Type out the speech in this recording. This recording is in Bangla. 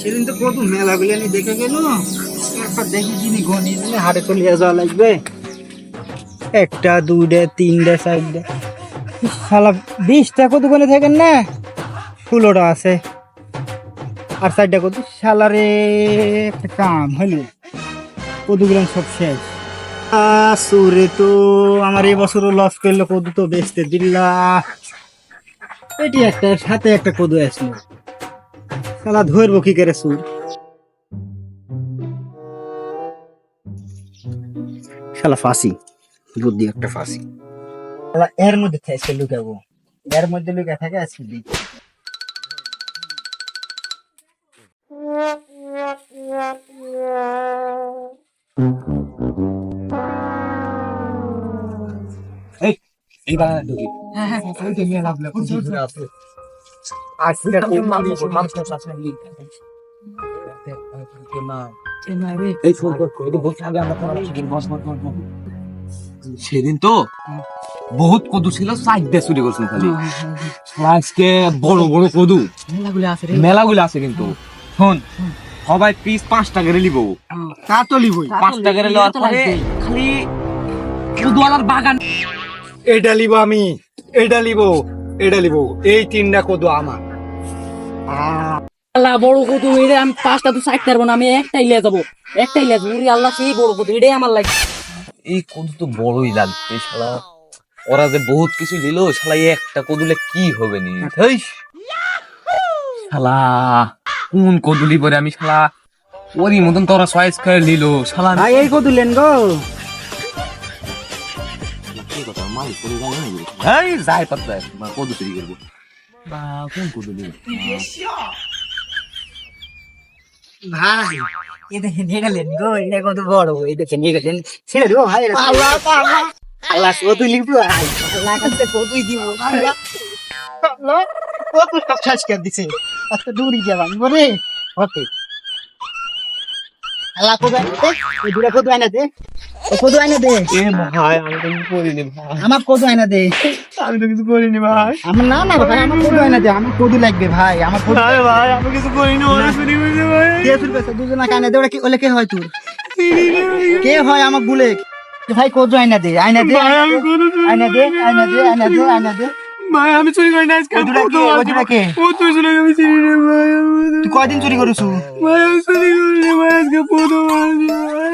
সেদিন তো কত মেলা গুলি আমি দেখে গেল একবার দেখি যিনি গনি দিলে হাটে চলিয়ে যাওয়া লাগবে। একটা, দুইটা, তিনটা, চারটা। শালা, বিশটা কত করে থাকেন না? ষোলোটা আছে। আর চারটা কত? শালারে একটা কাম হলো কতগুলো সব শেষ? সুরে তো আমার এবছরও লস করল কদু তো বেচতে দিল্লা। এটি একটা, সাথে একটা কদু আসলো। শালা ধরবো কি করে সুর? শালা ফাঁসি বুদ্ধি একটা ফাঁসি। শালা এর মধ্যে থেকে লুকাবো। এর মধ্যে লুকা থাকে আজকে দিই এই এইবার ঢুকি। হ্যাঁ হ্যাঁ ওইটা নিয়ে লাভ লাভ সেদিন তো বহুত কদু ছিল সাইড দিয়ে চুরি করছেন খালি। আজকে বড় বড় কদু। মেলাগুলো আছে কিন্তু। শোন সবাই পিস পাঁচ টাকা করে লিব তা তো লিবই পাঁচ টাকা করে লওয়ার পরে খালি কদুয়ালার বাগান। এটা লিব আমি এটা লিব এটা লিব এই তিনটা কদু আমার। আল্লাহ বড় এটা আমি পাঁচটা তো সাইড পারব না আমি একটাই লিয়ে যাব একটাই লিয়ে যাব আল্লাহ সেই বড় এটাই আমার লাগে। এই কদু তো বড়ই লাগবে শালা। ওরা যে বহুত কিছু দিল শালা এই একটা কদুলে কি হবে নি? শালা কোন কদু লিব রে আমি শালা ওরই মতন তোরা চয়েস করে নিল শালা। ভাই এই কদু লেন গো। এই যাই পাত্তা কদু চুরি করব। বা কোন কদু লিব ভাই এই দেখেন গো এটা কত বড় এই দেখেন এটা ছেড়ে দেবো ভাই আল্লাহ আল্লাহ আল্লাহ কত লিখব আল্লাহ কাছে কতই দিব। আল্লাহ আল্লাহ কত দিছে। বলে ওকে। আল্লাহ দুটা কত আইনা দে? ও কত আইনা দে? এ ভাই আমি তো করিনি ভাই। আমার কত আইনা দে? আমি তো কিছু করিনি ভাই। আমার না না ভাই আমার কত আইনা দে আমার কত লাগবে ভাই আমার আরে ভাই আমি কিছু করিনি ওরা চুরি করেছে ভাই। কে শুরু করছে দুজনা কানে দে ওরা কি ওলে কে হয় তোর? কে হয় আমাক বলে ভাই কত আইনা দে আইনা দে। আমি আইনা দে আইনা দে আইনা দে আইনা দে। ভাই আমি চুরি করি না আজকে ও তুই চুরি আমি চিনি ভাই তুই কয়দিন চুরি করেছু? ভাই আমি চুরি করি ভাই আজকে আসি ভাই।